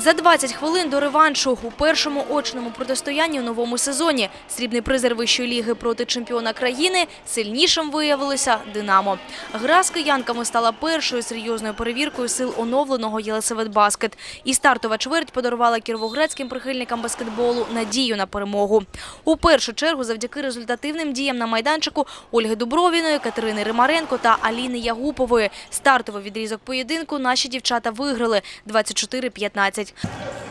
За 20 хвилин до реваншу у першому очному протистоянні у новому сезоні срібний призер вищої ліги проти чемпіона країни сильнішим виявилося «Динамо». Гра з киянками стала першою серйозною перевіркою сил оновленого «Єлисаветбаскет». І стартова чверть подарувала кіровоградським прихильникам баскетболу надію на перемогу. У першу чергу завдяки результативним діям на майданчику Ольги Дубровіної, Катерини Римаренко та Аліни Ягупової. Стартовий відрізок поєдинку наші дівчата виграли 24-15. 情。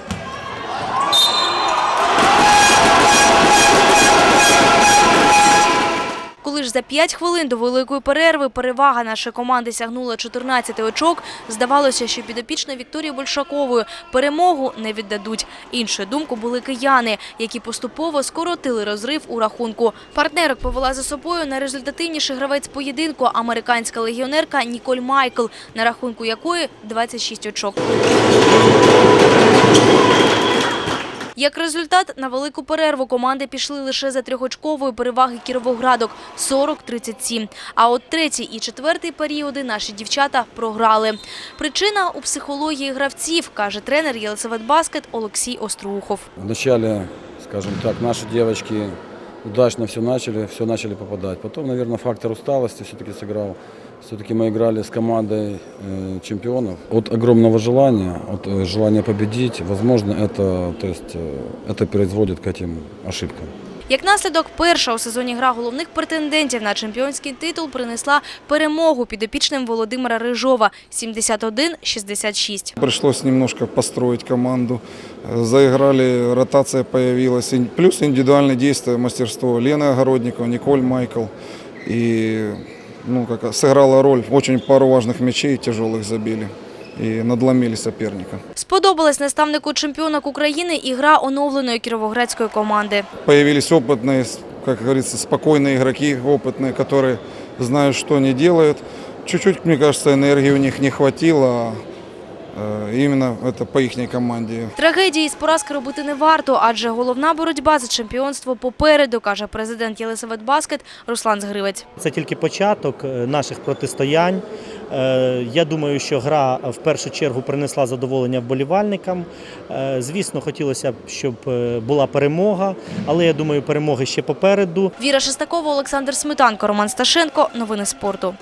За 5 хвилин до великої перерви перевага нашої команди сягнула 14 очок, здавалося, що підопічно Вікторії Большакової перемогу не віддадуть. Іншою думку були кияни, які поступово скоротили розрив у рахунку. Партнерок повела за собою найрезультативніший гравець поєдинку – американська легіонерка Ніколь Майкл, на рахунку якої 26 очок. Як результат, на велику перерву команди пішли лише за трьохочкової переваги Кіровоградок – 40-37. А от третій і четвертий періоди наші дівчата програли. Причина у психології гравців, каже тренер Єлисаветбаскет Олексій Острухов. Вначале, скажем так, наші девочки удачно все начали, все начали попадать. Потом, наверное, фактор усталости все-таки сыграл. Все-таки мы играли с командой э, чемпионов. От огромного желания, от э, желания победить, возможно, это, то есть, э, это производит к этим ошибкам. Як наслідок, перша у сезоні гра головних претендентів на чемпіонський титул принесла перемогу підопічним Володимира Рижова – 71-66. Пришлось немножко построить команду. Э, Заиграли, ротация появилась. Ин- Плюс индивидуальное действие, мастерство Лены Огородникова, Николь Майкл. И ну, как, сыграла роль. Очень пару важных мячей тяжелых забили. И надломили соперника. Сподобалась наставнику чемпіонок України і гра оновленої кіровоградської команди. Появились опытные, с- как говорится, спокойные игроки, опытные, которые знают, что они делают. Чуть-чуть, мне кажется, энергии у них не хватило. э, Именно это по их команде. Трагедії з поразки робити не варто, адже головна боротьба за чемпіонство попереду, каже президент Єлисаветбаскет Руслан Згривець. Це тільки початок е, наших протистоянь. Е, Я думаю, що гра в першу чергу принесла задоволення вболівальникам. Е, Звісно, хотілося б, щоб е, була перемога, але я думаю, перемоги ще попереду. Віра Шестакова, Олександр Сметанко, Роман Сташенко. Новини спорту.